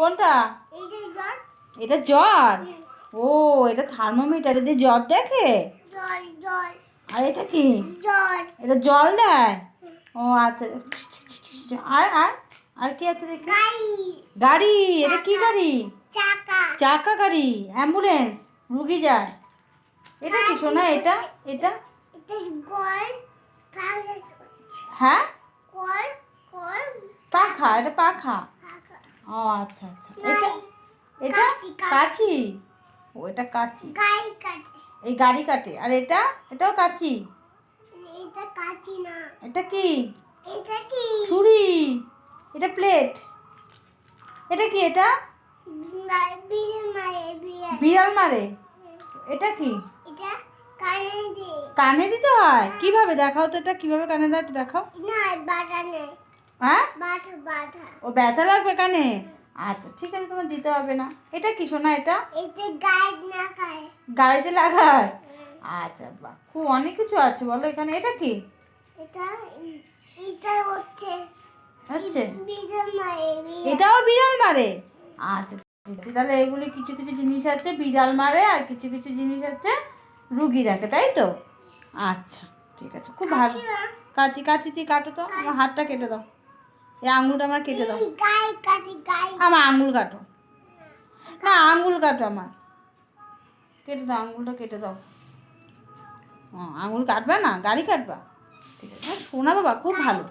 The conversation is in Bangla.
কোনটা? এটা জ্বর। ও এটা থার্মোমিটার দিয়ে জ্বর দেখে? আর এটা কি? এটা জল দেয়? ও আচ্ছা। আর আর আর কি আছে দেখি? গাড়ি। এটা কি গাড়ি? চাকা। গাড়ি অ্যাম্বুলেন্স রুগী যায়। এটা কি শোনা এটা? এটা? হ্যাঁ? পাখা এটা পাখা। ও আচ্ছা আচ্ছা। এটা এটা কাঁচি, ও এটা কাঁচি। এই গাড়ি কাটে আর এটা এটাও কাঁচি? এটা কাচি না। এটা কি? এটা কি? ছুরি। এটা প্লেট। এটা কি এটা? বিড়াল মারে এটা কি? এটা কানে দিতে হয়? কীভাবে দেখাও তো এটা? কীভাবে কানে দেয় দেখাও। না বাটা নেই হ্যাঁ? ও ব্যথা লাগবে কানে? আচ্ছা ঠিক আছে তোমার দিতে হবে না। এটা কি শোনা এটা? গাড়িতে লাগায়? আচ্ছা বাহ খুব অনেক কিছু আছে বলো এখানে। এটা কি? এটা এটা হচ্ছে এটাও বিড়াল মারে? আচ্ছা তাহলে এগুলি কিছু কিছু জিনিস আছে বিড়াল মারে আর কিছু কিছু জিনিস আছে রুগী রাখে তাই তো? আচ্ছা ঠিক আছে খুব ভালো। কাচি কাচি দিয়ে কাটো তো আমার হাতটা কেটে দাও। এই আঙুলটা আমার কেটে দাও। আমার আঙুল কাটো। না আঙুল কাটো আমার। কেটে দাও আঙুলটা কেটে দাও। আঙুল কাটবে না? গাড়ি কাটবা? ঠিক আছে। শোনা বাবা খুব ভালো।